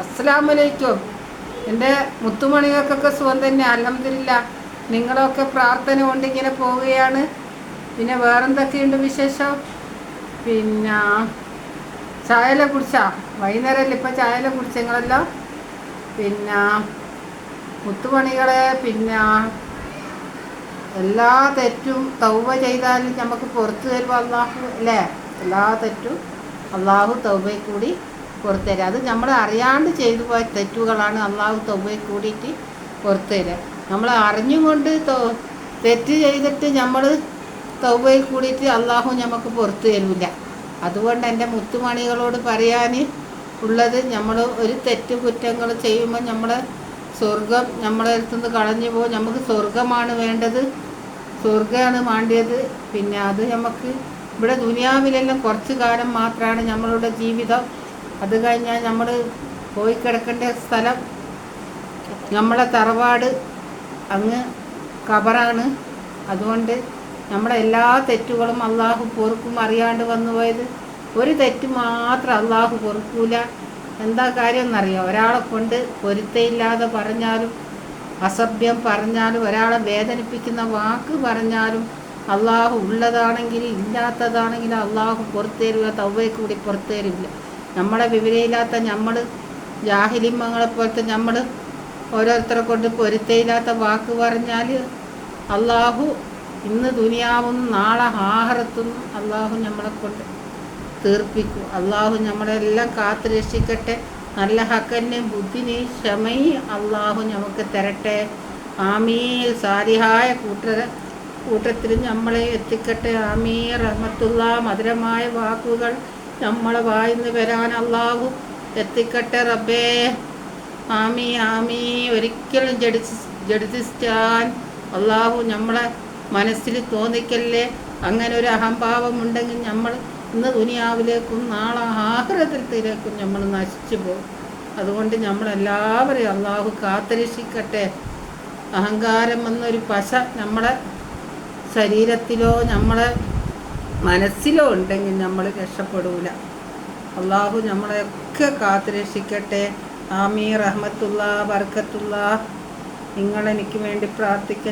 അസ്സലാമലൈക്കും. എന്റെ മുത്തുമണികൾക്കൊക്കെ സുഖം തന്നെ അലഹമില്ല നിങ്ങളൊക്കെ പ്രാർത്ഥന കൊണ്ട് ഇങ്ങനെ പോവുകയാണ്. പിന്നെ വേറെന്തൊക്കെയുണ്ട് വിശേഷം? പിന്നെ ചായല കുടിച്ചാ? വൈകുന്നേരമല്ലേ ഇപ്പം ചായല കുടിച്ച പിന്നെ മുത്തുമണികളെ പിന്നെ എല്ലാ തെറ്റും തൗവ ചെയ്താലും നമുക്ക് പുറത്തു തരുമ്പോൾ അള്ളാഹു അല്ലേ? എല്ലാ തെറ്റും അള്ളാഹു തൗബയിൽ കൂടി പുറത്തു തരിക അത് നമ്മൾ അറിയാണ്ട് ചെയ്തു പോയ തെറ്റുകളാണ് അള്ളാഹു തൗബയിൽ കൂടിയിട്ട് പുറത്തു തരിക നമ്മൾ അറിഞ്ഞുകൊണ്ട് തെറ്റ് ചെയ്തിട്ട് നമ്മൾ തൗബയിൽ കൂടിയിട്ട് അള്ളാഹു നമുക്ക് പുറത്തു തരില്ല അതുകൊണ്ട് എന്റെ മുത്തുമണികളോട് പറയാൻ ഉള്ളത് നമ്മൾ ഒരു തെറ്റ് കുറ്റങ്ങൾ ചെയ്യുമ്പോൾ നമ്മളെ സ്വർഗം നമ്മളെ അടുത്തുനിന്ന് കളഞ്ഞു പോകും നമുക്ക് സ്വർഗമാണ് വേണ്ടത്. സ്വർഗമാണ് വേണ്ടിയത് പിന്നെ അത് നമുക്ക് ഇവിടെ ദുനിയാവിലെല്ലാം കുറച്ച് കാലം മാത്രമാണ് നമ്മളുടെ ജീവിതം അത് കഴിഞ്ഞാൽ നമ്മൾ പോയി കിടക്കേണ്ട സ്ഥലം നമ്മളെ തറവാട് അങ്ങ് കബറാണ്. അതുകൊണ്ട് നമ്മുടെ എല്ലാ തെറ്റുകളും അള്ളാഹു പൊറുക്കും. അറിയാണ്ട് വന്നു പോയത് ഒരു തെറ്റ് മാത്രം അള്ളാഹു പൊറുക്കൂല. എന്താ കാര്യം എന്നറിയാം ഒരാളെ കൊണ്ട് പൊരുത്തയില്ലാതെ പറഞ്ഞാലും അസഭ്യം പറഞ്ഞാലും ഒരാളെ വേദനിപ്പിക്കുന്ന വാക്ക് പറഞ്ഞാലും അള്ളാഹു ഉള്ളതാണെങ്കിൽ ഇല്ലാത്തതാണെങ്കിൽ അള്ളാഹു പുറത്തു തവ്വയ്ക്ക് തവ്വയെ കൂടി പുറത്തു തരില്ല നമ്മളെ വിവരയില്ലാത്ത നമ്മൾ ജാഹിലിമ്മങ്ങളെ പോലത്തെ നമ്മൾ ഓരോരുത്തരെ കൊണ്ട് പൊരുത്തയില്ലാത്ത വാക്ക് പറഞ്ഞാൽ അള്ളാഹു ഇന്ന് ദുനിയാവുന്നു നാളെ ആഹാരത്തുന്നു അള്ളാഹു നമ്മളെ കൊണ്ട് തീർപ്പിക്കും. അള്ളാഹു നമ്മളെല്ലാം കാത്തു രക്ഷിക്കട്ടെ. നല്ല ഹക്കന്നെ ബുദ്ധിനെ ക്ഷമയും അള്ളാഹു നമുക്ക് തരട്ടെ. ആമീൽ സാരിഹായ കൂട്ടര കൂട്ടത്തിൽ നമ്മളെ എത്തിക്കട്ടെ. ആമീർ റഹ്മത്തുള്ള. മധുരമായ വാക്കുകൾ നമ്മളെ വായിന്ന് വരാൻ അള്ളാഹു എത്തിക്കട്ടെ റബ്ബേ. ആമി ആമി. ഒരിക്കലും ജഡിസ് ജഡിസിസ്റ്റാൻ അള്ളാഹു നമ്മളെ മനസ്സിൽ തോന്നിക്കല്ലേ? അങ്ങനെ ഒരു അഹംഭാവം ഉണ്ടെങ്കിൽ നമ്മൾ ഇന്ന് ദുനിയാവിലേക്കും നാളെ ആഹ്റത്തിലേക്കും നമ്മൾ നശിച്ചു പോകും. അതുകൊണ്ട് നമ്മളെല്ലാവരെയും അള്ളാഹു കാത്തരക്ഷിക്കട്ടെ. അഹങ്കാരം എന്നൊരു പശ നമ്മളെ ശരീരത്തിലോ നമ്മളെ മനസ്സിലോ ഉണ്ടെങ്കിൽ നമ്മൾ രക്ഷപ്പെടൂല. അള്ളാഹു നമ്മളെയൊക്കെ കാത്തുരക്ഷിക്കട്ടെ. ആമീർ റഹ്മത്തുള്ള ബർക്കത്തുള്ള നിങ്ങളെനിക്ക് വേണ്ടി പ്രാർത്ഥിക്കാൻ